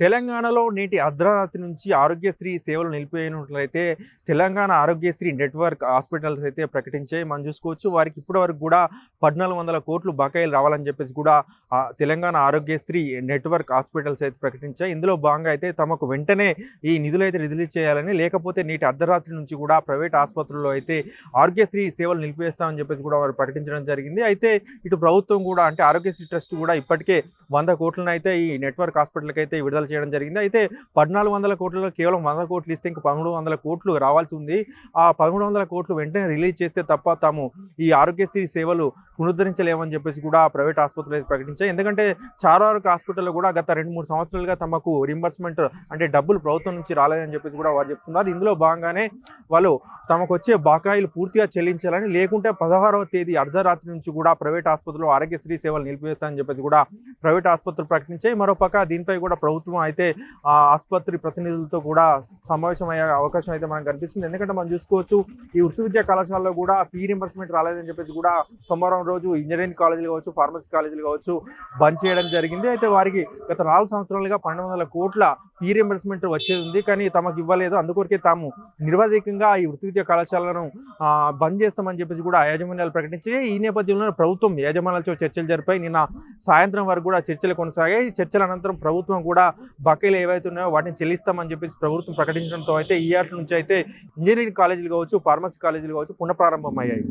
తెలంగాణలో నేటి అర్ధరాత్రి నుంచి ఆరోగ్యశ్రీ సేవలు నిలిపివేయనట్లయితే తెలంగాణ ఆరోగ్యశ్రీ నెట్వర్క్ హాస్పిటల్స్ అయితే ప్రకటించాయి. మనం చూసుకోవచ్చు వారికి ఇప్పటి వరకు కూడా పద్నాలుగు వందల కోట్లు బకాయిలు రావాలని చెప్పేసి కూడా తెలంగాణ ఆరోగ్యశ్రీ నెట్వర్క్ హాస్పిటల్స్ అయితే ప్రకటించాయి. ఇందులో భాగంగా అయితే తమకు వెంటనే ఈ నిధులు అయితే రిలీజ్ చేయాలని లేకపోతే నేటి అర్ధరాత్రి నుంచి కూడా ప్రైవేట్ ఆసుపత్రుల్లో అయితే ఆరోగ్యశ్రీ సేవలు నిలిపివేస్తామని చెప్పేసి కూడా వారు ప్రకటించడం జరిగింది. అయితే ఇటు ప్రభుత్వం కూడా అంటే ఆరోగ్యశ్రీ ట్రస్ట్ కూడా ఇప్పటికే వంద కోట్లను అయితే ఈ నెట్వర్క్ హాస్పిటల్కి అయితే విడుదల చేయడం జరిగింది. అయితే పద్నాలుగు వందల కోట్లలో కేవలం వంద కోట్లు ఇస్తే ఇంకా పదమూడు వందల కోట్లు రావాల్సి ఉంది. ఆ పదమూడు వందల కోట్లు వెంటనే రిలీజ్ చేస్తే తప్ప తాము ఈ ఆరోగ్యశ్రీ సేవలు పునరుద్ధరించలేమని చెప్పేసి కూడా ప్రైవేట్ ఆసుపత్రులు అయితే ప్రకటించాయి. ఎందుకంటే చాలా వరకు హాస్పిటల్లో కూడా గత రెండు మూడు సంవత్సరాలుగా తమకు రింబర్స్మెంట్ అంటే డబ్బులు ప్రభుత్వం నుంచి రాలేదని చెప్పేసి కూడా వారు చెప్తున్నారు. ఇందులో భాగంగానే వాళ్ళు తమకు వచ్చే బకాయిలు పూర్తిగా చెల్లించాలని లేకుంటే పదహారవ తేదీ అర్ధరాత్రి నుంచి కూడా ప్రైవేట్ ఆసుపత్రులు ఆరోగ్యశ్రీ సేవలు నిలిపివేస్తారని చెప్పేసి కూడా ప్రైవేట్ ఆసుపత్రులు ప్రకటించాయి. మరోపక్క దీనిపై కూడా ప్రభుత్వం అయితే ఆ ఆసుపత్రి ప్రతినిధులతో కూడా సమావేశం అయ్యే అవకాశం అయితే మనకు కనిపిస్తుంది. ఎందుకంటే మనం చూసుకోవచ్చు ఈ వృత్తి విద్యా కళాశాలలో కూడా ఫీ రింబర్స్మెంట్ రాలేదని చెప్పేసి కూడా సోమవారం రోజు ఇంజనీరింగ్ కాలేజీలు కావచ్చు ఫార్మసీ కాలేజీలు కావచ్చు బంద్ చేయడం జరిగింది. అయితే వారికి గత నాలుగు సంవత్సరాలుగా పన్నెండు వందల కోట్ల ఫీ రియంబర్స్మెంట్ వచ్చేది ఉంది. కానీ తమకు ఇవ్వలేదు. అందుకొరకే తాము నిర్వాధికంగా ఈ వృత్తి విద్యా కళాశాలను బంద్ చేస్తామని చెప్పేసి కూడా యాజమాన్యాలు ప్రకటించాయి ఈ నేపథ్యంలో ప్రభుత్వం యాజమాన్యాలతో చర్చలు జరిపాయి. నిన్న సాయంత్రం వరకు కూడా చర్చలు కొనసాగాయి. ఈ చర్చల అనంతరం ప్రభుత్వం కూడా బకాయిలు ఏవైతే ఉన్నాయో వాటిని చెల్లిస్తామని చెప్పేసి ప్రభుత్వం ప్రకటించడంతో అయితే ఈ ఆట నుంచి అయితే ఇంజనీరింగ్ కాలేజీలు కావచ్చు ఫార్మసీ కాలేజీలు కావచ్చు పునఃప్రారంభమయ్యాయి.